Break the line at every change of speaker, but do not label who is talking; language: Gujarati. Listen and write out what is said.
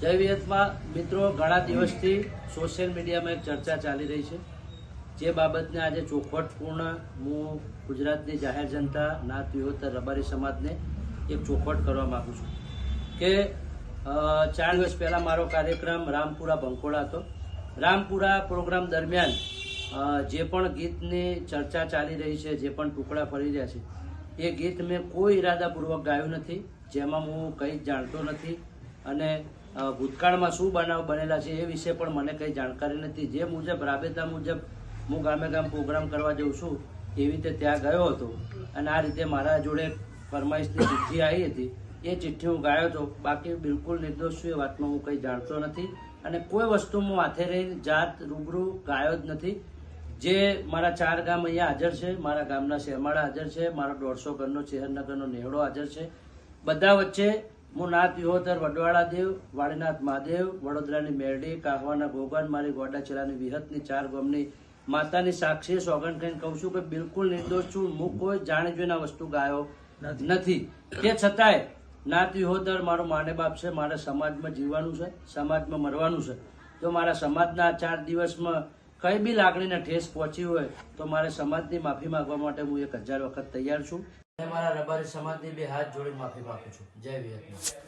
જય વિહતમાં મિત્રો, ઘણા દિવસથી સોશિયલ મીડિયામાં એક ચર્ચા ચાલી રહી છે. જે બાબતને આજે ચોખવટપૂર્ણ હું ગુજરાતની જાહેર જનતા, નાત વિહોતર રબારી સમાજને એક ચોખવટ કરવા માગું છું કે ચાર દિવસ પહેલાં મારો કાર્યક્રમ રામપુરા બંકોળા હતો. રામપુરા પ્રોગ્રામ દરમિયાન જે પણ ગીતની ચર્ચા ચાલી રહી છે, જે પણ ટુકડા ફરી રહ્યા છે, એ ગીત મેં કોઈ ઈરાદાપૂર્વક ગાયું નથી. જેમાં હું કંઈ જાણતો નથી અને ભૂતકાળમાં શું બનાવ બનેલા છે એ વિશે પણ મને કંઈ જાણકારી નથી. જે મુજબ, રાબેતા મુજબ હું ગામે ગામ પ્રોગ્રામ કરવા જઉં છું, એવી રીતે ત્યાં ગયો હતો. અને આ રીતે મારા જોડે ફરમાઈશની ચિઠ્ઠી આવી હતી. એ ચિઠ્ઠી હું ગાયો હતો બાકી બિલકુલ નિર્દોષ એ વાતમાં હું કંઈ જાણતો નથી. અને કોઈ વસ્તુ હું હાથે રહીને જાત રૂબરૂ ગાયો જ નથી. જે મારા ચાર ગામ અહીંયા હાજર છે, મારા ગામના શેમાળા હાજર છે, મારો દોઢસો ઘરનો ચેહરનગરનો નેહડો હાજર છે. બધા વચ્ચે હું ના પિહોતર વડવાળા દેવ વાળીનાથ મહાદેવ વડોદરાની મેરડી કાહવાના ભોગન મારી ગોડાચેલાની વિહતની ચાર ગમની માતાની સાક્ષી સોગન કહીને કહું છું કે બિલકુલ નિર્દોષ છું. હું કોઈ જાણી જોઈને વસ્તુ ગાયો નથી. તે છતાંય ના પિહોતર મારો માને બાપ છે મારે સમાજમાં જીવવાનું છે સમાજમાં મરવાનું છે. તો મારા સમાજના ચાર દિવસમાં કઈ બી લાગણીને ઠેસ પહોંચી હોય તો મારે સમાજની માફી માંગવા માટે હું એક હજાર વખત તૈયાર છું. મારા રબારી સમાજની બે હાથ જોડી માફી માંગુ છું. જય વિહતમાં